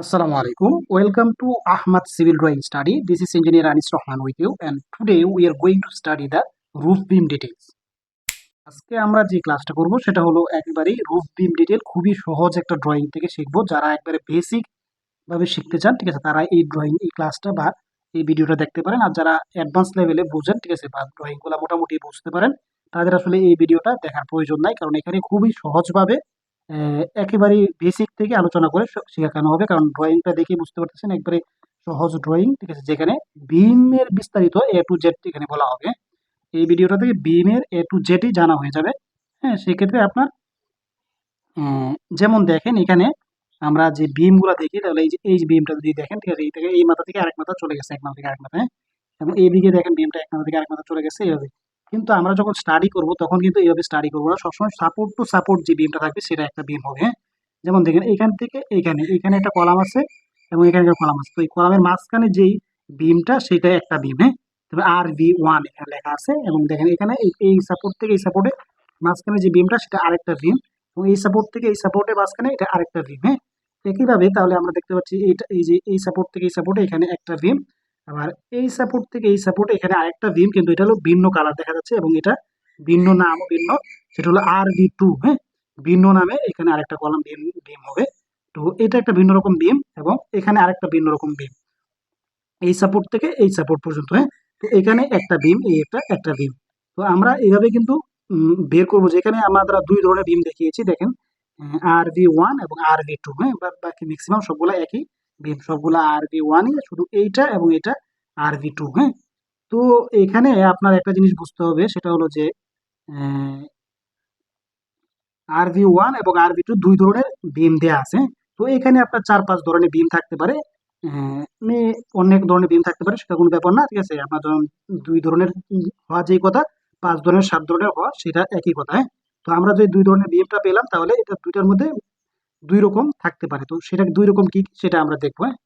Assalamu alaikum. Welcome to Ahmad Civil Drawing Study. This is Engineer Anis Rahman with you, and today we are going to study the roof beam details. আজকে আমরা যে ক্লাসটা করব, সেটা হলো একেবারেই roof বিম detail খুবই সহজ একটা ড্রয়িং থেকে শিখব যারা একবারে বেসিক ভাবে শিখতে চান, ঠিক আছে, তারা এই ড্রয়িং এই ক্লাসটা বা এই ভিডিওটা দেখতে পারেন আর যারা অ্যাডভান্স লেভেলে বুঝেন, ঠিক আছে, বা ড্রয়িংগুলো মোটামুটি বুঝতে পারেন, তাদের আসলে এই ভিডিওটা দেখার প্রয়োজন নাই, কারণ এখানে খুবই সহজভাবে আহ, একেবারেই বেসিক থেকে আলোচনা করে শেখানো হবে। কারণ ড্রয়িংটা দেখে বুঝতে পারতেছেন একবারে সহজ ড্রয়িং ঠিক আছে? যেখানে বিমের বিস্তারিত এ টু জেড এখানে বলা হবে। এই ভিডিওটা থেকে বিমের এ টু জেডই জানা হয়ে যাবে। হ্যাঁ সেক্ষেত্রে আপনার যেমন দেখেন এখানে আমরা যে বিমগুলো দেখি তাহলে এই যে এই বিমটা যদি দেখেন ঠিক আছে? এই থেকে এই মাথা থেকে আরেক মাথা চলে গেছে এক মাথা থেকে আরেক মাথা হ্যাঁ? এবং এইদিকে দেখেন বিমটা এক মাথা থেকে আরেক মাথা চলে গেছে এইভাবে কিন্তু আমরা যখন স্টাডি করব, তখন কিন্তু এইভাবে স্টাডি করব না। সবসময় সাপোর্ট টু সাপোর্ট যে বিমটা থাকবে, সেটা একটা বিম হবে হ্যাঁ? যেমন দেখেন, এখান থেকে এখানে এইখানে একটা কলাম আছে এবং এখানে একটা কলাম আছে। তো এই কলামের মাঝখানে যেই বিমটা সেটা একটা বিম হ্যাঁ? আর ভি ওয়ান এখানে লেখা আছে এবং দেখেন, এখানে এই- সাপোর্ট থেকে এই সাপোর্টে মাঝখানে যে বিমটা সেটা আরেকটা বিম এবং এই সাপোর্ট থেকে এই সাপোর্টের মাঝখানে এটা আরেকটা বিম হ্যাঁ? একইভাবে তাহলে আমরা দেখতে পাচ্ছি, এইটা, এই যে এই সাপোর্ট থেকে এই সাপোর্টে এখানে একটা বিম আবার এই সাপোর্ট থেকে এই সাপোর্টে এখানে আরেকটা বিম কিন্তু এটা হলো ভিন্ন কালার দেখা যাচ্ছে এবং এটা ভিন্ন নাম ভিন্ন, সেটা হলো আর ভি টু হ্যাঁ? ভিন্ন নামে এখানে আরেকটা কলাম বিম বিম হবে। তো এটা একটা ভিন্ন রকম বিম এবং এখানে আরেকটা ভিন্ন রকম বিম এই সাপোর্ট থেকে এই সাপোর্ট পর্যন্ত হ্যাঁ? তো এখানে একটা বিম এই একটা একটা বিম তো আমরা এইভাবে কিন্তু বের করব। যেখানে আমরা দুই ধরনের বিম দেখিয়েছি, দেখেন আর ভি ওয়ান এবং আর ভি টু হ্যাঁ? বাকি ম্যাক্সিমাম সবগুলা একই। বিম সবগুলা আর ভি ওয়ানই শুধু এইটা এবং এটা আর ভি টু হ্যাঁ? তো এখানে আপনার একটা জিনিস বুঝতে হবে, সেটা হলো যে আর ভি ওয়ান এবং আর ভি টু দুই ধরনের দেওয়া আছে তো এখানে আপনার চার পাঁচ ধরনের বিম থাকতে পারে অনেক ধরনের বিম থাকতে পারে, সেটা কোনো ব্যাপার না, ঠিক আছে? আপনার ধরুন দুই ধরনের হওয়া যেই কথা, পাঁচ ধরনের, সাত ধরনের হওয়া, সেটা একই কথা হ্যাঁ? তো আমরা যদি দুই ধরনের বিমটা পেলাম, তাহলে এটা দুইটার মধ্যে দুই রকম থাকতে পারে। তো সেটা দুই রকম কি, সেটা আমরা দেখব হ্যাঁ?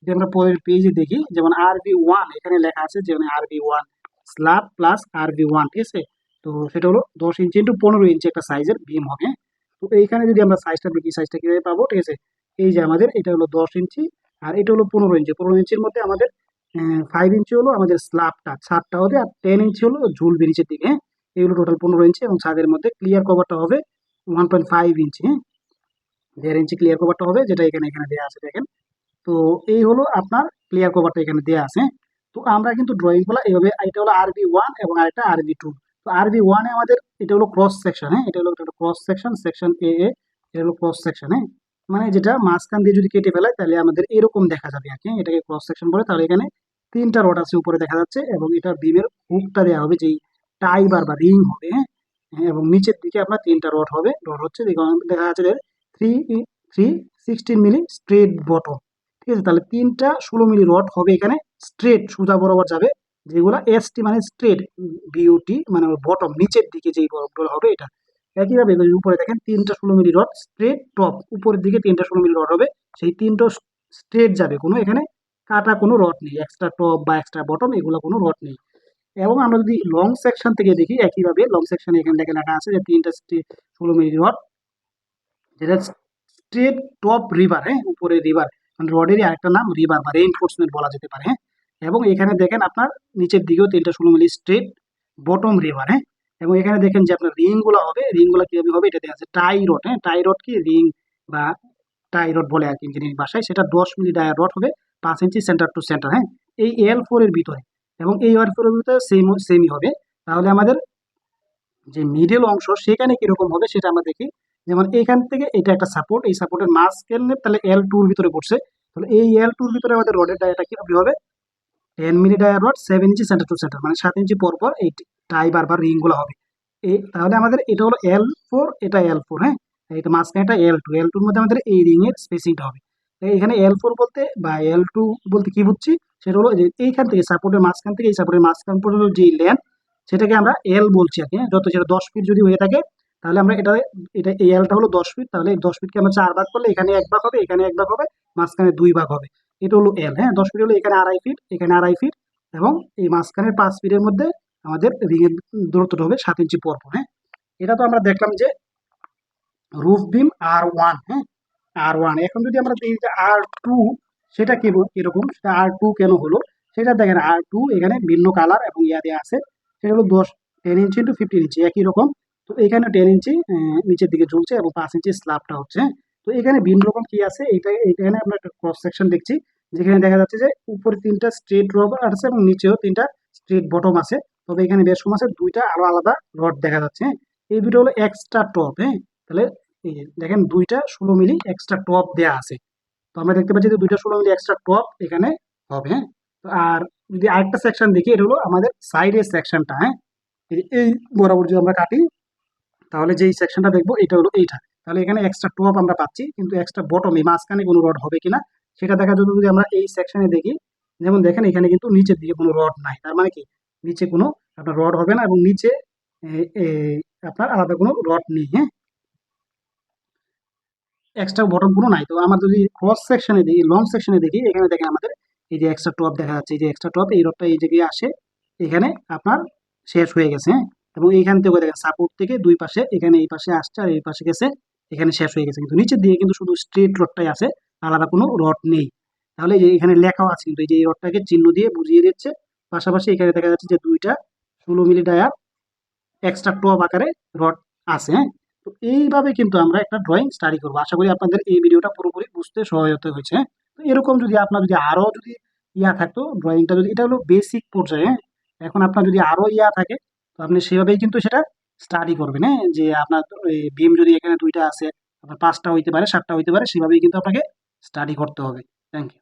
যদি আমরা পরের পেজে দেখি, যেমন আর বি ওয়ান এখানে লেখা আছে যেমন R B one slab plus R B one ঠিক আছে? তো সেটা হলো দশ ইঞ্চি ইন্টু পনেরো ইঞ্চি একটা সাইজের বিম হবে হ্যাঁ? তো এইখানে যদি আমরা সাইজটা দেখি সাইজটা কীভাবে পাবো, ঠিক আছে? এই যে আমাদের, এটা হলো দশ ইঞ্চি আর এটা হলো পনেরো ইঞ্চি পনেরো ইঞ্চির মধ্যে আমাদের ফাইভ ইঞ্চি হলো আমাদের স্ল্যাবটা ছাদটা হবে, আর টেন ইঞ্চি হলো ঝুল নিচের দিকে হ্যাঁ? এগুলো টোটাল পনেরো ইঞ্চি এবং ছাদের মধ্যে ক্লিয়ার কভারটা হবে ওয়ান পয়েন্ট ফাইভ ইঞ্চি হ্যাঁ? দেড় ইঞ্চি ক্লিয়ার কভারটা হবে যেটা এখানে এখানে দেওয়া আছে দেখেন। তো এই হলো আপনার ক্লিয়ার কভারটা এখানে দেওয়া আছে। তো আমরা কিন্তু ড্রয়িংগুলো এইভাবে এটা হলো আরবি ওয়ান এবং আরেকটা আরবি টু তো আরবি ওয়ানে আমাদের এটা হলো ক্রস সেকশন হ্যাঁ? এটা হলো একটা ক্রস সেকশন সেকশন এ এ এটা হলো ক্রস সেকশন হ্যাঁ? মানে যেটা মাঝখান দিয়ে যদি কেটে ফেলায় তাহলে আমাদের এরকম দেখা যাবে আর কি হ্যাঁ? এটাকে ক্রস সেকশন বলে। তাহলে এখানে তিনটা রড আছে উপরে দেখা যাচ্ছে এবং এটা বিমের হুকটা দেওয়া হবে যেই টাই বার বা রিং হবে হ্যাঁ? হ্যাঁ, এবং নিচের দিকে আপনার তিনটা রড হবে। রড হচ্ছে দেখা যাচ্ছে three three sixteen milli straight bottom ঠিক আছে? তাহলে তিনটা ষোলো মিলি রড হবে এখানে স্ট্রেট সোজা বরাবর যাবে। যেগুলো এসটি মানে স্ট্রেট বিউটি মানে বটম নিচের দিকে যেই বরফগুলো হবে এটা। একইভাবে উপরে দেখেন তিনটা ষোলো মিলি রড স্ট্রেট টপ উপরের দিকে তিনটা ষোলো মিলি রড হবে। সেই তিনটা স্ট্রেট যাবে। কোনো এখানে কাটা কোনো রড নেই। এক্সট্রা টপ বা এক্সট্রা বটম এগুলো কোনো রড নেই। এবং আমরা যদি লং সেকশন থেকে দেখি, একইভাবে লং সেকশনে এখানে লেখা লেখা আছে যে তিনটা ষোলো মিলি রড যেটা স্ট্রেট টপ রিভার হ্যাঁ উপরে রিভার রডেরই আরেকটা নাম রিভার বা রেইনফোর্সমেন্ট বলা যেতে পারে হ্যাঁ এবং এখানে দেখেন আপনার নিচের দিকেও তিনটা ষোলো মিলি স্ট্রেট বটম রিভার হ্যাঁ এবং এখানে দেখেন যে আপনার রিংগুলো হবে রিংগুলো কীভাবে হবে, এটা দেওয়া আছে টাই রড হ্যাঁ টাই রড কি? রিং বা টাই রড বলে আর কি ইঞ্জিনিয়ারিং ভাষায়, সেটা দশ মিলি ডায়ার রড হবে, পাঁচ ইঞ্চি সেন্টার টু সেন্টার হ্যাঁ এই এল ফোরের ভিতরে, এবং এই এল ফোরের ভিতরে সেম সেমই হবে, তাহলে আমাদের যে মিডল অংশ সেখানে কীরকম হবে সেটা আমরা দেখি যেমন এখান থেকে এটা একটা সাপোর্ট এই সাপোর্টের মাস কেলে তাহলে এল টুর ভিতরে পড়ছে। তাহলে এই এল টুর ভিতরে আমাদের রডের ডায়াটা কীভাবে হবে? Ten milli Dier rod seven inch centre to centre মানে সাত ইঞ্চি পর পর এই টাই বারবার রিংগুলো হবে। এই তাহলে আমাদের এটা হলো এল ফোর এটা এল ফোর হ্যাঁ? এটা মাঝখানে এটা এল টু এল টুর মধ্যে আমাদের এই রিংয়ের স্পেসিংটা হবে। এখানে এল ফোর বলতে বা এল টু বলতে কি বুঝছি? সেটা হলো যে এইখান থেকে সাপোর্টের মাঝখান থেকে এই সাপোর্টের মাঝখান পর্যন্ত যে লেন্থ সেটাকে আমরা এল বলছি আর কি হ্যাঁ? যত সেটা দশ ফিট যদি হয়ে থাকে তাহলে আমরা এটা এটা এই এলটা হলো দশ ফিট তাহলে দশ ফিটকে আমরা চার ভাগ করলে এখানে এক ভাগ হবে, এখানে এক ভাগ হবে, মাঝখানে দুই ভাগ হবে। এটা হলো এল হ্যাঁ? দশ ফিট হলো এখানে আড়াই ফিট এখানে আড়াই ফিট এবং এই মাঝখানের পাঁচ ফিটের মধ্যে আমাদের রিংয়ের দূরত্বটা হবে সাত ইঞ্চি পর পর হ্যাঁ? এটা তো আমরা দেখলাম যে রুফ বিম আর ওয়ান হ্যাঁ? আর ওয়ান এখন যদি আমরা দেখি যে আর টু সেটা কি কীরকম? সেটা আর টু কেন হলো? সেটা দেখেন আর টু এখানে ভিন্ন কালার এবং ইয়া আছে। সেটা হলো দশ ten inch into fifteen inch একই রকম। তো এখানে টেন ইঞ্চি নিচের দিকে ঝুলছে এবং পাঁচ ইঞ্চি স্ল্যাবটা হচ্ছে হ্যাঁ? তো এখানে ভিন্ন রকম কি আছে? এটা এখানে আমরা একটা ক্রস সেকশন দেখছি, যেখানে দেখা যাচ্ছে যে উপরে তিনটা স্ট্রেট রড আছে এবং নিচেও তিনটা স্ট্রেট বটম আছে। তবে এখানে বেশ আছে, দুইটা আরও আলাদা রড দেখা যাচ্ছে হ্যাঁ? এই দুটো হলো এক্সট্রা টপ হ্যাঁ? তাহলে এই যে দেখেন দুইটা ষোলো মিলি এক্সট্রা টপ দেওয়া আছে। তো আমরা দেখতে পাচ্ছি যে দুইটা ষোলো মিলি এক্সট্রা টপ এখানে হবে হ্যাঁ? আর যদি আরেকটা সেকশন দেখি, এটা হলো আমাদের সাইডের সেকশনটা হ্যাঁ? এই বরাবর যদি আমরা কাটি তাহলে যেই সেকশনটা দেখব এটা হলো এইটা। তাহলে এখানে এক্সট্রা টপ আমরা পাচ্ছি, কিন্তু এক্সট্রা বটম এই মাঝখানে কোনো রড হবে কিনা, সেটা দেখার জন্য যদি আমরা এই সেকশনে দেখি, যেমন দেখেন এখানে কিন্তু নিচের দিকে কোনো রড নাই। তার মানে কি? নিচে কোনো আপনার রড হবে না এবং নিচে আপনার আলাদা কোনো রড নেই হ্যাঁ? এক্সট্রা বটম কোনো নাই। তো আমরা যদি ক্রস সেকশনে দেখি লং সেকশনে দেখি, এখানে দেখেন আমাদের এই যে এক্সট্রা টপ দেখা যাচ্ছে। এই যে এক্সট্রা টপ এই রডটা এই জায়গায় আসে, এখানে আপনার শেষ হয়ে গেছে হ্যাঁ? এবং এইখান থেকে দেখেন সাপোর্ট থেকে দুই পাশে, এখানে এই পাশে আসছে আর এই পাশে গেছে, এখানে শেষ হয়ে গেছে। কিন্তু নিচের দিকে কিন্তু শুধু স্ট্রেট রডটাই আছে, আলাদা কোনো রড নেই। তাহলে যে এখানে লেখাও আছে কিন্তু এই যে এই রডটাকে চিহ্ন দিয়ে বুঝিয়ে দিচ্ছে। পাশাপাশি এখানে দেখা যাচ্ছে যে দুইটা ষোলো মিলি ডায়ার এক্সট্রা টপ আকারে রড আছে হ্যাঁ? তো এইভাবে কিন্তু আমরা একটা ড্রয়িং স্টাডি করব। আশা করি আপনাদের এই ভিডিওটা পুরোপুরি বুঝতে সহায়তা হয়েছে হ্যাঁ? তো এরকম যদি আপনার যদি আরও যদি ইয়া থাকতো ড্রয়িংটা যদি, এটা হলো বেসিক পর্যায়ে হ্যাঁ? এখন আপনার যদি আরও ইয়া থাকে তো আপনি সেভাবেই কিন্তু সেটা স্টাডি করবেন হ্যাঁ? যে আপনার বিম যদি এখানে দুইটা আছে, আপনার পাঁচটা হইতে পারে, সাতটা হইতে পারে, সেভাবেই কিন্তু আপনাকে স্টাডি করতে হবে। Thank you